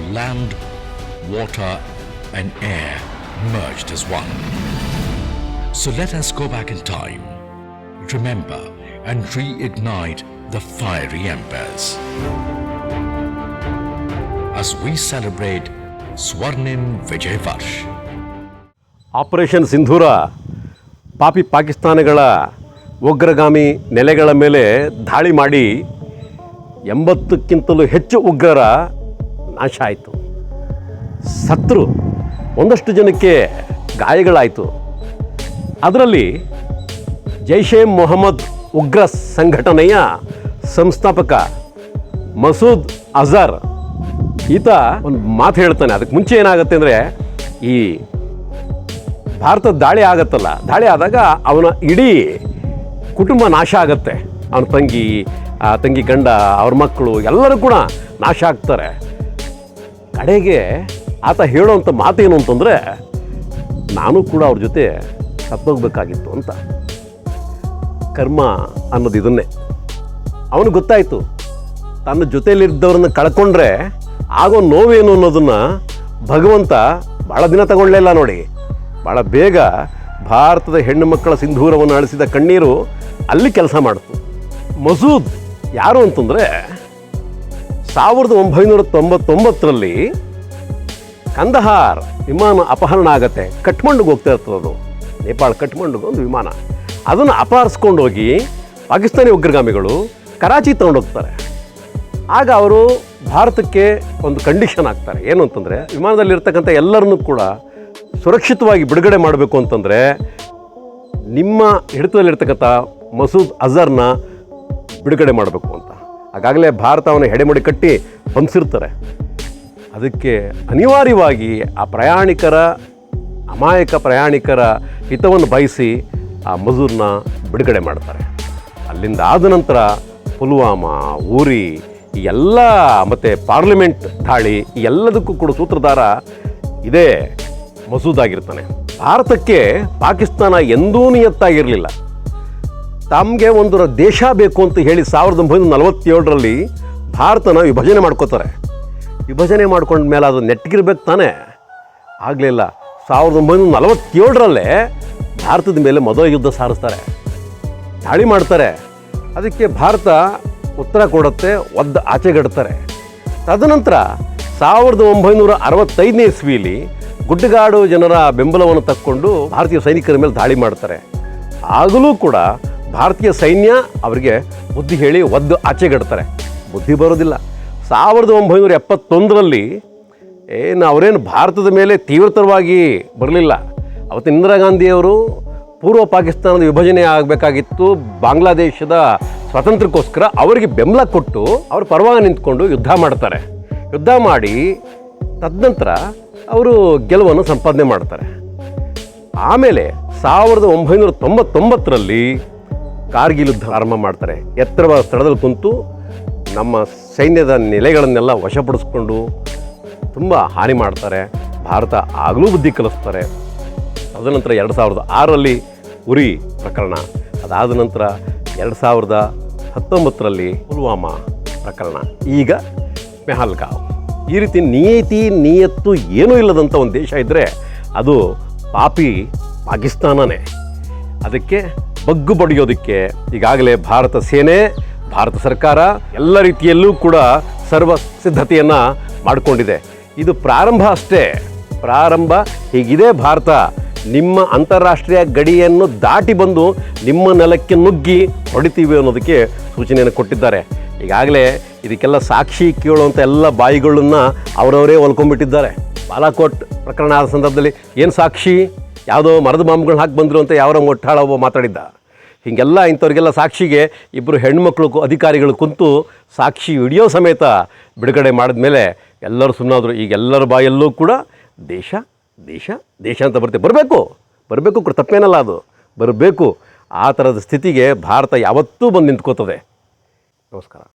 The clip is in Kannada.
land, water, and air merged as one. So let us go back in time, remember, and reignite the fiery embers. As we celebrate Swarnim Vijay Varsh. Operation Sindoor ಪಾಪಿ ಪಾಕಿಸ್ತಾನಗಳ ಉಗ್ರಗಾಮಿ ನೆಲೆಗಳ ಮೇಲೆ ದಾಳಿ ಮಾಡಿ ಎಂಬತ್ತಕ್ಕಿಂತಲೂ ಹೆಚ್ಚು ಉಗ್ರರ ನಾಶ ಆಯಿತು. ಸತ್ರು ಒಂದಷ್ಟು ಜನಕ್ಕೆ ಗಾಯಗಳಾಯಿತು. ಅದರಲ್ಲಿ ಜೈಷೆ ಮೊಹಮ್ಮದ್ ಉಗ್ರ ಸಂಘಟನೆಯ ಸಂಸ್ಥಾಪಕ ಮಸೂದ್ ಅಜರ್ ಈತ ಒಂದು ಮಾತು ಹೇಳ್ತಾನೆ. ಅದಕ್ಕೆ ಮುಂಚೆ ಏನಾಗುತ್ತೆ ಅಂದರೆ ಈ ಭಾರತದ ದಾಳಿ ಆಗತ್ತಲ್ಲ, ದಾಳಿ ಆದಾಗ ಅವನ ಇಡೀ ಕುಟುಂಬ ನಾಶ ಆಗತ್ತೆ. ಅವನ ತಂಗಿ, ಆ ತಂಗಿ ಗಂಡ, ಅವ್ರ ಮಕ್ಕಳು ಎಲ್ಲರೂ ಕೂಡ ನಾಶ ಆಗ್ತಾರೆ. ಕಡೆಗೆ ಆತ ಹೇಳೋವಂಥ ಮಾತೇನು ಅಂತಂದರೆ, ನಾನು ಕೂಡ ಅವ್ರ ಜೊತೆ ಸತ್ತೋಗ್ಬೇಕಾಗಿತ್ತು ಅಂತ. ಕರ್ಮ ಅನ್ನೋದು ಇದನ್ನೇ. ಅವನು ಗೊತ್ತಾಯಿತು, ತನ್ನ ಜೊತೆಯಲ್ಲಿದ್ದವ್ರನ್ನ ಕಳ್ಕೊಂಡ್ರೆ ಆಗೋ ನೋವೇನು ಅನ್ನೋದನ್ನು ಭಗವಂತ ಭಾಳ ದಿನ ತಗೊಳ್ಳಲಿಲ್ಲ ನೋಡಿ. ಭಾಳ ಬೇಗ ಭಾರತದ ಹೆಣ್ಣು ಮಕ್ಕಳ ಸಿಂಧೂರವನ್ನು ಅಳಿಸಿದ ಕಣ್ಣೀರು ಅಲ್ಲಿ ಕೆಲಸ ಮಾಡಿತು. ಮಸೂದ್ ಯಾರು ಅಂತಂದರೆ ಸಾವಿರದ ಒಂಬೈನೂರ ತೊಂಬತ್ತೊಂಬತ್ತರಲ್ಲಿ ಕಂದಹಾರ್ ವಿಮಾನ ಅಪಹರಣ ಆಗತ್ತೆ. ಕಠ್ಮಂಡುಗೆ ಹೋಗ್ತಾ ಇರ್ತದೆ ಅದು. ನೇಪಾಳ ಕಠ್ಮಂಡುಗೆ ಒಂದು ವಿಮಾನ. ಅದನ್ನು ಅಪಹರಿಸ್ಕೊಂಡು ಹೋಗಿ ಪಾಕಿಸ್ತಾನಿ ಉಗ್ರಗಾಮಿಗಳು ಕರಾಚಿ ತಗೊಂಡೋಗ್ತಾರೆ ಆಗ ಅವರು ಭಾರತಕ್ಕೆ ಒಂದು ಕಂಡೀಷನ್ ಆಗ್ತಾರೆ ಏನು ಅಂತಂದರೆ, ವಿಮಾನದಲ್ಲಿರ್ತಕ್ಕಂಥ ಎಲ್ಲರನ್ನೂ ಕೂಡ ಸುರಕ್ಷಿತವಾಗಿ ಬಿಡುಗಡೆ ಮಾಡಬೇಕು ಅಂತಂದರೆ ನಿಮ್ಮ ಹಿಡಿತದಲ್ಲಿರ್ತಕ್ಕಂಥ ಮಸೂದ್ ಅಜರ್ನ ಬಿಡುಗಡೆ ಮಾಡಬೇಕು ಅಂತ. ಆಗಾಗಲೇ ಭಾರತವನ್ನು ಹೆಡೆಮಡಿ ಕಟ್ಟಿ ಬಂಧಿಸಿರ್ತಾರೆ ಅದಕ್ಕೆ ಅನಿವಾರ್ಯವಾಗಿ ಆ ಪ್ರಯಾಣಿಕರ, ಅಮಾಯಕ ಪ್ರಯಾಣಿಕರ ಹಿತವನ್ನು ಬಯಸಿ ಆ ಮಜೂರನ್ನ ಬಿಡುಗಡೆ ಮಾಡ್ತಾರೆ. ಅಲ್ಲಿಂದ ಆದ ನಂತರ ಪುಲ್ವಾಮಾ, ಊರಿ ಎಲ್ಲ ಮತ್ತು ಪಾರ್ಲಿಮೆಂಟ್ ದಾಳಿ ಎಲ್ಲದಕ್ಕೂ ಕೂಡ ಸೂತ್ರಧಾರ ಇದೇ ಮಸೂದ್ ಆಗಿರ್ತಾನೆ ಭಾರತಕ್ಕೆ ಪಾಕಿಸ್ತಾನ ಎಂದೂ ನಿಯತ್ತಾಗಿರಲಿಲ್ಲ. ತಮಗೆ ಒಂದು ದೇಶ ಬೇಕು ಅಂತ ಹೇಳಿ ಸಾವಿರದ ಒಂಬೈನೂರ ನಲವತ್ತೇಳರಲ್ಲಿ ಭಾರತನ ವಿಭಜನೆ ಮಾಡ್ಕೋತಾರೆ. ವಿಭಜನೆ ಮಾಡ್ಕೊಂಡ ಮೇಲೆ ಅದು ನೆಟ್ಗಿರ್ಬೇಕು ತಾನೇ? ಆಗಲಿಲ್ಲ ಸಾವಿರದ ಒಂಬೈನೂರ ನಲವತ್ತೇಳರಲ್ಲೇ ಭಾರತದ ಮೇಲೆ ಮೊದಲ ಯುದ್ಧ ಸಾರಿಸ್ತಾರೆ. ದಾಳಿ ಮಾಡ್ತಾರೆ. ಅದಕ್ಕೆ ಭಾರತ ಉತ್ತರ ಕೊಡುತ್ತೆ, ಒದ್ದ ಆಚೆಗಡ್ತಾರೆ ತದನಂತರ ಸಾವಿರದ ಒಂಬೈನೂರ ಅರವತ್ತೈದನೇ ಇಸ್ವಿಯಲ್ಲಿ ಗುಡ್ಡಗಾಡು ಜನರ ಬೆಂಬಲವನ್ನು ತಕ್ಕೊಂಡು ಭಾರತೀಯ ಸೈನಿಕರ ಮೇಲೆ ದಾಳಿ ಮಾಡ್ತಾರೆ. ಆಗಲೂ ಕೂಡ ಭಾರತೀಯ ಸೈನ್ಯ ಅವರಿಗೆ ಬುದ್ಧಿ ಹೇಳಿ ಒದ್ದು ಆಚೆಗಡ್ತಾರೆ. ಬುದ್ಧಿ ಬರೋದಿಲ್ಲ. ಸಾವಿರದ ಒಂಬೈನೂರ ಎಪ್ಪತ್ತೊಂದರಲ್ಲಿ ಏನು ಅವರೇನು ಭಾರತದ ಮೇಲೆ ತೀವ್ರತರವಾಗಿ ಬರಲಿಲ್ಲ. ಅವತ್ತು ಇಂದಿರಾ ಗಾಂಧಿಯವರು ಪೂರ್ವ ಪಾಕಿಸ್ತಾನದ ವಿಭಜನೆ ಆಗಬೇಕಾಗಿತ್ತು. ಬಾಂಗ್ಲಾದೇಶದ ಸ್ವಾತಂತ್ರ್ಯಕ್ಕೋಸ್ಕರ ಅವರಿಗೆ ಬೆಂಬಲ ಕೊಟ್ಟು ಅವರು ಪರವಾಗಿ ನಿಂತ್ಕೊಂಡು ಯುದ್ಧ ಮಾಡ್ತಾರೆ. ಯುದ್ಧ ಮಾಡಿ ತದನಂತರ ಅವರು ಗೆಲುವನ್ನು ಸಂಪಾದನೆ ಮಾಡ್ತಾರೆ. ಆಮೇಲೆ ಸಾವಿರದ ಒಂಬೈನೂರ ತೊಂಬತ್ತೊಂಬತ್ತರಲ್ಲಿ ಕಾರ್ಗಿಲ್ ಯುದ್ಧ ಆರಂಭ ಮಾಡ್ತಾರೆ. ಎತ್ತರವಾದ ಸ್ಥಳದಲ್ಲಿ ಕುಂತು ನಮ್ಮ ಸೈನ್ಯದ ನೆಲೆಗಳನ್ನೆಲ್ಲ ವಶಪಡಿಸ್ಕೊಂಡು ತುಂಬ ಹಾನಿ ಮಾಡ್ತಾರೆ. ಭಾರತ ಆಗಲೂ ಬುದ್ಧಿ ಕಲಿಸ್ತಾರೆ. ತದನಂತರ ಎರಡು ಸಾವಿರದ ಆರರಲ್ಲಿ ಉರಿ ಪ್ರಕರಣ, ಅದಾದ ನಂತರ ಎರಡು ಸಾವಿರದ ಹತ್ತೊಂಬತ್ತರಲ್ಲಿ ಪುಲ್ವಾಮಾ ಪ್ರಕರಣ. ಈಗ ಮೆಹಲ್ಗಾವ್. ಈ ರೀತಿ ನಿಯತಿ ನಿಯತ್ತು ಏನೂ ಇಲ್ಲದಂಥ ಒಂದು ದೇಶ ಇದ್ದರೆ ಅದು ಪಾಪಿ ಪಾಕಿಸ್ತಾನನೇ. ಅದಕ್ಕೆ ಬಗ್ಗು ಬಡಿಯೋದಕ್ಕೆ ಈಗಾಗಲೇ ಭಾರತ ಸೇನೆ, ಭಾರತ ಸರ್ಕಾರ ಎಲ್ಲ ರೀತಿಯಲ್ಲೂ ಕೂಡ ಸರ್ವ ಸಿದ್ಧತೆಯನ್ನು ಮಾಡಿಕೊಂಡಿದೆ. ಇದು ಪ್ರಾರಂಭ ಅಷ್ಟೇ. ಪ್ರಾರಂಭ ಹೀಗಿದೆ ಭಾರತ. ನಿಮ್ಮ ಅಂತಾರಾಷ್ಟ್ರೀಯ ಗಡಿಯನ್ನು ದಾಟಿ ಬಂದು ನಿಮ್ಮ ನೆಲಕ್ಕೆ ನುಗ್ಗಿ ಹೊಡಿತೀವಿ ಅನ್ನೋದಕ್ಕೆ ಸೂಚನೆಯನ್ನು ಕೊಟ್ಟಿದ್ದಾರೆ. ಈಗಾಗಲೇ ಇದಕ್ಕೆಲ್ಲ ಸಾಕ್ಷಿ ಕೇಳುವಂಥ ಎಲ್ಲ ಬಾಯಿಗಳನ್ನು ಅವರವರೇ ಹೊಲ್ಕೊಂಡ್ಬಿಟ್ಟಿದ್ದಾರೆ. ಬಾಲಾಕೋಟ್ ಪ್ರಕರಣ ಆದ ಸಂದರ್ಭದಲ್ಲಿ ಏನು ಸಾಕ್ಷಿ? ಯಾವುದೋ ಮರದ ಬಾಂಬ್ಗಳನ್ನ ಹಾಕಿ ಬಂದರು ಅಂತ ಯಾರೋ ಒಟ್ಟಾಳ ಒಬ್ಬ ಮಾತಾಡಿದ್ದ. ಹೀಗೆಲ್ಲ ಇಂಥವ್ರಿಗೆಲ್ಲ ಸಾಕ್ಷಿಗೆ ಇಬ್ಬರು ಹೆಣ್ಮಕ್ಳು ಅಧಿಕಾರಿಗಳು ಕುಂತು ಸಾಕ್ಷಿ ವಿಡಿಯೋ ಸಮೇತ ಬಿಡುಗಡೆ ಮಾಡಿದ್ಮೇಲೆ ಎಲ್ಲರೂ ಸುಮ್ಮನಾದರು ಈಗ ಎಲ್ಲರ ಬಾಯಲ್ಲೂ ಕೂಡ ದೇಶ ದೇಶ ದೇಶ ಅಂತ ಬರ್ತೇವೆ ಬರಬೇಕು ಬರಬೇಕು ಕೂಡ, ತಪ್ಪೇನಲ್ಲ ಅದು. ಬರಬೇಕು. ಆ ಥರದ ಸ್ಥಿತಿಗೆ ಭಾರತ ಯಾವತ್ತೂ ಬಂದು ನಿಂತ್ಕೋತದೆ. ನಮಸ್ಕಾರ.